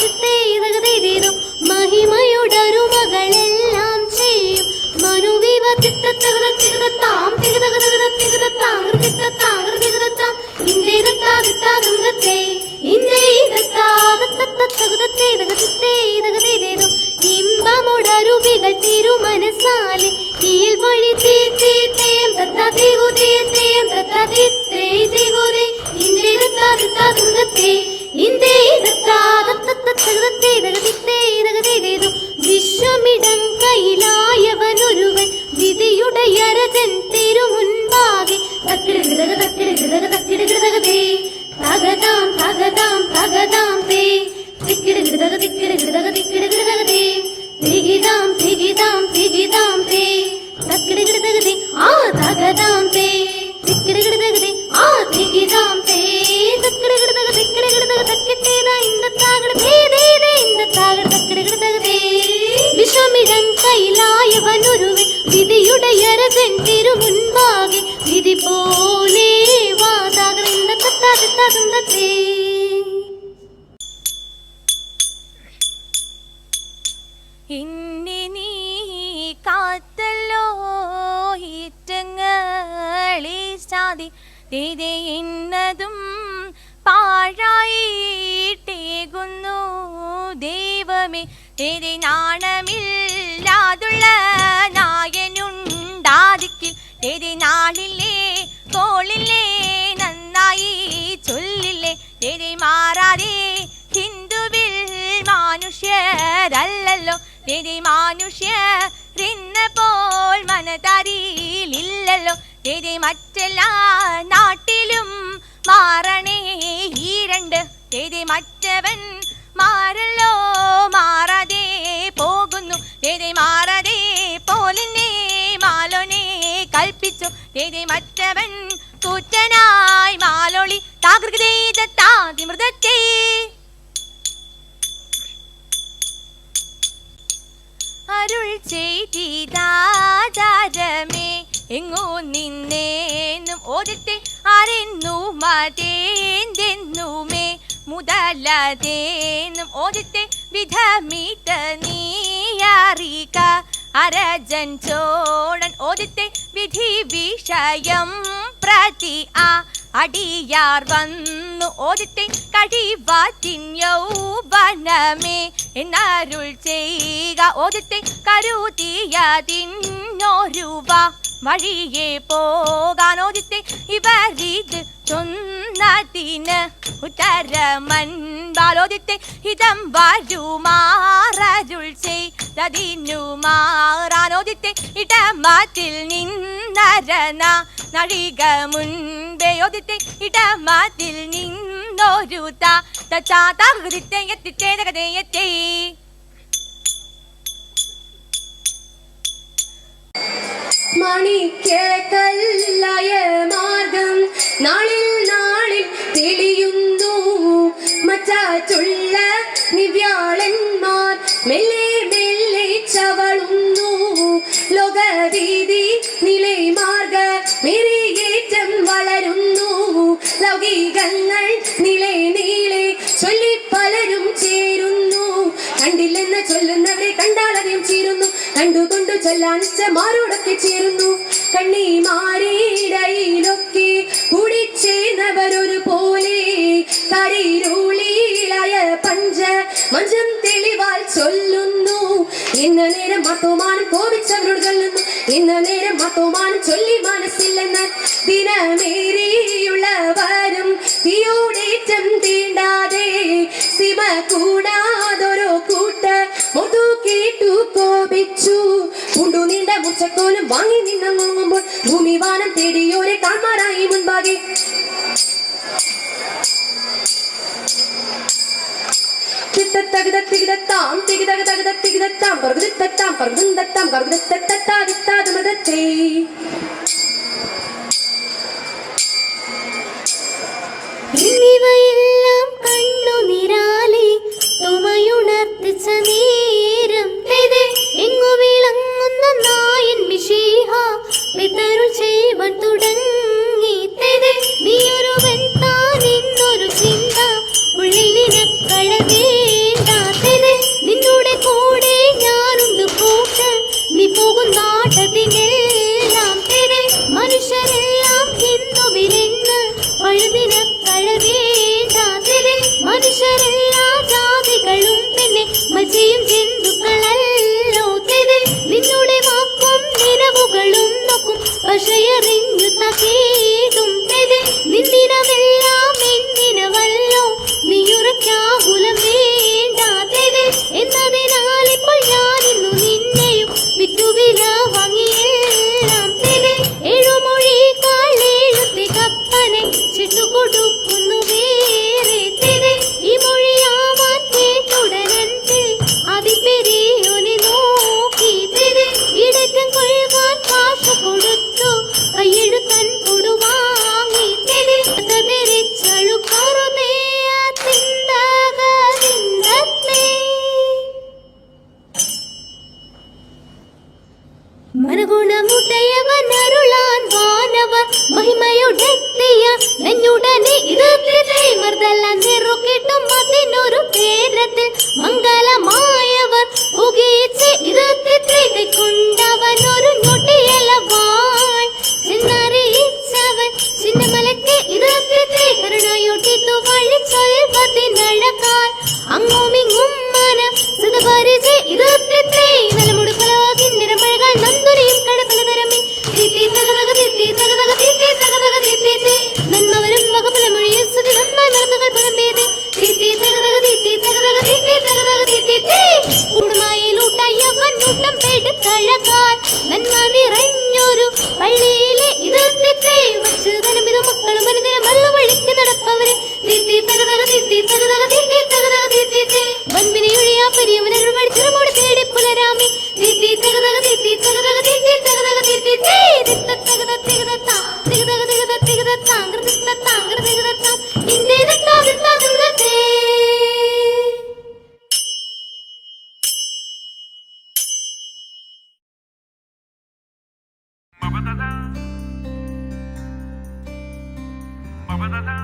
ലോകത്തെ ഇതകുതിരും മഹിമയുടൊരു മകളെല്ലാം ചെയ്യും. മനുവിവ തിട്ടത്തകുത തികതത്താം തികതകുതകുത തികതത്താം തികതത്താം തികതത്താം ഇന്ത്യ ദത്താതിത്താകുതത്തെ ഇന്ത്യ ദത്താതത്തകുതത്തെ ഇതകത്തെ ഇതകുതിരും ഇമ്പമുടരു വികട്ടിരു മനസ്സാലെ. തീയിൽ വഴി തീ തീ തേം ദത്താതിഗു തീ തേം ദത്താതി ത്രേ തിഗുരി തകതാം തകതാം തകതാം തേ തിക്കിടുകിടക തിക്കിടുകിടക തിക്കിടുകിടകതേ തികിതാം തികിതാം തികിതാം തേ തക്കിടുകിടകതേ എന്നെ നീ കാത്തല്ലോ ഈറ്റങ്ങളെ ചാതി തേതെ എന്നതും പാഴായിട്ടേകുന്നു ദൈവമേ. തേതെ നാണമില്ലാതുള്ള നായനുണ്ടാതിക്കിൽ തേതെ നാളില്ലേ തേതി മനുഷ്യരിന്ന പോൽ മനതരിയിലില്ലല്ലോ. തേതി മറ്റെല്ലാ നാട്ടിലും മാറണേ ഈ രണ്ട്. തേതി മറ്റവൻ മാറല്ലോ മാറാതെ പോകുന്നു. തേതി മാറാതെ പോലിനെ മാലോനെ കൽപ്പിച്ചു. തേതി മറ്റവൻ കൂറ്റനായി മാലോളി താകൃതേതാതി മൃതത്തെ അരുൾ ചെയ്തിതാചാരമേ എങ്ങോ നിന്നേന്നും ഓരത്തെ അറിന്നു മതേന്തെന്നുമേ. മുതലതേന്നും ഓരത്തെ വിധമിത നീയറിക. അരജൻ ചോടൻ ഓരത്തെ വിധി വിഷയം പ്രതി ആ. അടിയാർ വന്നു. ഓരത്തെ കഴിവാറ്റിൻ യൗവനമേ. എന്നരുൾ ചെയ്യുക. ഓരത്തെ കരുതിയതിന്നൊരുവ. വഴിയെ പോകാനോദിത്തെ ഇവരിത് ചൊന്നതിന് ഉത്തരമൻപാലോദിത്തെ ഹിതം വരുമാറരുൾ ചെയ്തതിനു മാറാനോദിത്തെ ഇടമാറ്റിൽ നിന്നരന നഴിക മുൻപേയോദിത്തെ ഇടമാറ്റിൽ നിന്നൊരു താകുതിത്തെ എത്തിച്ചേ തകതേയത്തേ മണിക്കല്ലായ മാർഗം നാളിൽ നാളിൽ തെളിയുന്നു. മച്ചാറ്റുള്ള നിവ്യാളന്മാർ മെല്ലെ മെല്ലെ ചവളുന്നു. ലോകരീതി നിലൈ മാർഗ മെറിയേറ്റം വളരുന്നു. ലൗകികങ്ങൾ നിലേ നീളെ ചൊല്ലി പലരും ചേരുന്നു. കണ്ടില്ലെന്ന് ചൊല്ലുന്നവരെ കണ്ടാളറിയും ചേരുന്നു. കണ്ടുകൊണ്ടു ചൊല്ലാൻ മാരോടൊക്കെ ചേരുന്നു? കണ്ണിമാരിടയിലൊക്കെ കൂടിച്ചേർന്നവരൊരു പോലെ കരയിലുള്ളിളയ പഞ്ച മഞ്ചം തെളിവാൽ ചൊല്ലുന്നു. ഇന്ന നേരം മത്തോമാനം കോപിച്ചവരോട് ചൊല്ലുന്നു ഇന്ന നേരം മത്തോമാനം ചൊല്ലി മനസ്സില്ലെന്ന് ദിനമേറിയുള്ളവരും തീയോടേറ്റം തീണ്ടാതെ സിമ കൂടാതൊരു മുച്ചക്കോലും വാങ്ങി നിന്നങ്ങുമ്പോൾ ഭൂമി വാനം തേടിയോരെ കാണാറായി മുൻപാകെ. തിത്തത്തകിടത്തികിടത്താം പ്രകൃതി പർഗുദിത്തത്താം പ്രകൃതി പർഗുദിത്തത്താ പ്രകൃതി മൃതത്തെ എന്നിവയെല്ലാം குணமுடையவன் அருளான் வானவன் மகிமையுடைய என்னுடனே இருந்ததை மறுதலான் நிறுக்கிட்டும் மதினொரு பேரத்தில் மங்களமாயவர் உகிச்சே இருத்திற்றை கை கொண்டவன் ஒரு நொடியலவான் சின்னறி இச்சவன் சின்ன மலைக்கு இருத்திற்றை கருணையொட்டித்து வழி சொல்வதின் அழகால் அங்கும் இங்கும் மனம் சிதபரிசே இரு നിറഞ്ഞൊരു പള്ളി Robert